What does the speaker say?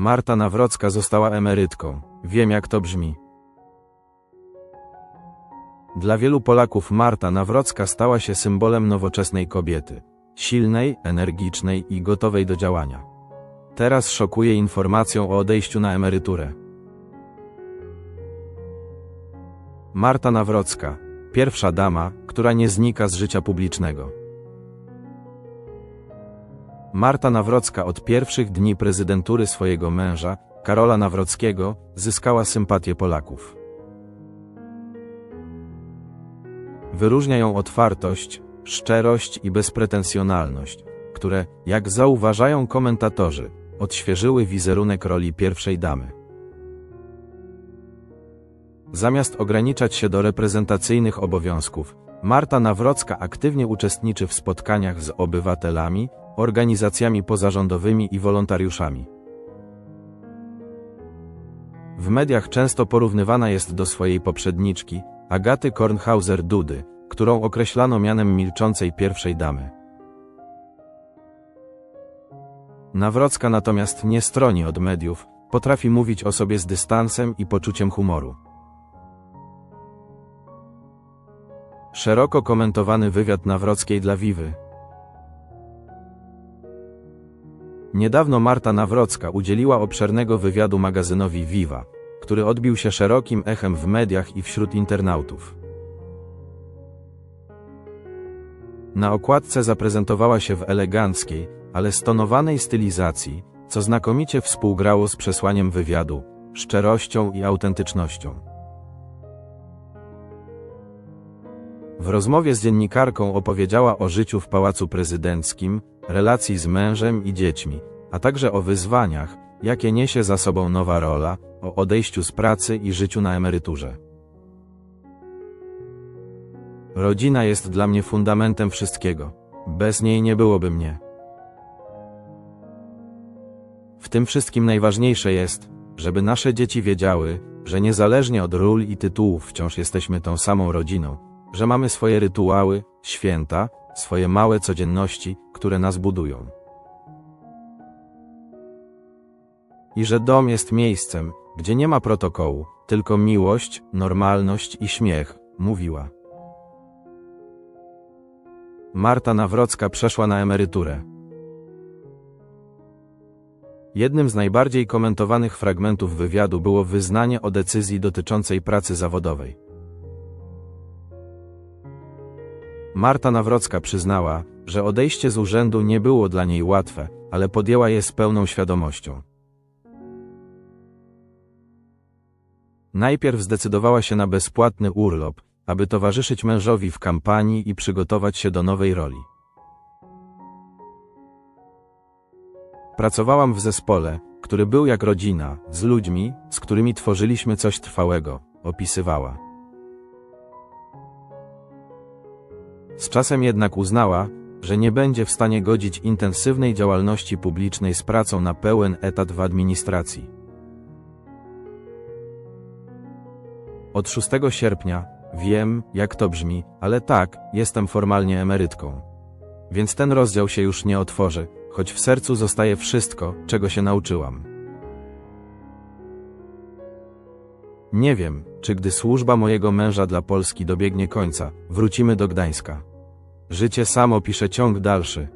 Marta Nawrocka została emerytką. Wiem jak to brzmi. Dla wielu Polaków Marta Nawrocka stała się symbolem nowoczesnej kobiety. Silnej, energicznej i gotowej do działania. Teraz szokuje informacją o odejściu na emeryturę. Marta Nawrocka, pierwsza dama, która nie znika z życia publicznego. Marta Nawrocka od pierwszych dni prezydentury swojego męża, Karola Nawrockiego, zyskała sympatię Polaków. Wyróżnia ją otwartość, szczerość i bezpretensjonalność, które, jak zauważają komentatorzy, odświeżyły wizerunek roli pierwszej damy. Zamiast ograniczać się do reprezentacyjnych obowiązków, Marta Nawrocka aktywnie uczestniczy w spotkaniach z obywatelami, organizacjami pozarządowymi i wolontariuszami. W mediach często porównywana jest do swojej poprzedniczki, Agaty Kornhauser-Dudy, którą określano mianem milczącej pierwszej damy. Nawrocka natomiast nie stroni od mediów, potrafi mówić o sobie z dystansem i poczuciem humoru. Szeroko komentowany wywiad Nawrockiej dla Wiwy. Niedawno Marta Nawrocka udzieliła obszernego wywiadu magazynowi Viva, który odbił się szerokim echem w mediach i wśród internautów. Na okładce zaprezentowała się w eleganckiej, ale stonowanej stylizacji, co znakomicie współgrało z przesłaniem wywiadu, szczerością i autentycznością. W rozmowie z dziennikarką opowiedziała o życiu w Pałacu Prezydenckim, relacji z mężem i dziećmi, a także o wyzwaniach, jakie niesie za sobą nowa rola, o odejściu z pracy i życiu na emeryturze. Rodzina jest dla mnie fundamentem wszystkiego. Bez niej nie byłoby mnie. W tym wszystkim najważniejsze jest, żeby nasze dzieci wiedziały, że niezależnie od ról i tytułów wciąż jesteśmy tą samą rodziną, że mamy swoje rytuały, święta, swoje małe codzienności, które nas budują. I że dom jest miejscem, gdzie nie ma protokołu, tylko miłość, normalność i śmiech, mówiła. Marta Nawrocka przeszła na emeryturę. Jednym z najbardziej komentowanych fragmentów wywiadu było wyznanie o decyzji dotyczącej pracy zawodowej. Marta Nawrocka przyznała, że odejście z urzędu nie było dla niej łatwe, ale podjęła je z pełną świadomością. Najpierw zdecydowała się na bezpłatny urlop, aby towarzyszyć mężowi w kampanii i przygotować się do nowej roli. Pracowałam w zespole, który był jak rodzina, z ludźmi, z którymi tworzyliśmy coś trwałego, opisywała. Z czasem jednak uznała, że nie będzie w stanie godzić intensywnej działalności publicznej z pracą na pełen etat w administracji. Od 6 sierpnia, wiem, jak to brzmi, ale tak, jestem formalnie emerytką. Więc ten rozdział się już nie otworzy, choć w sercu zostaje wszystko, czego się nauczyłam. Nie wiem, czy gdy służba mojego męża dla Polski dobiegnie końca, wrócimy do Gdańska. Życie samo pisze ciąg dalszy,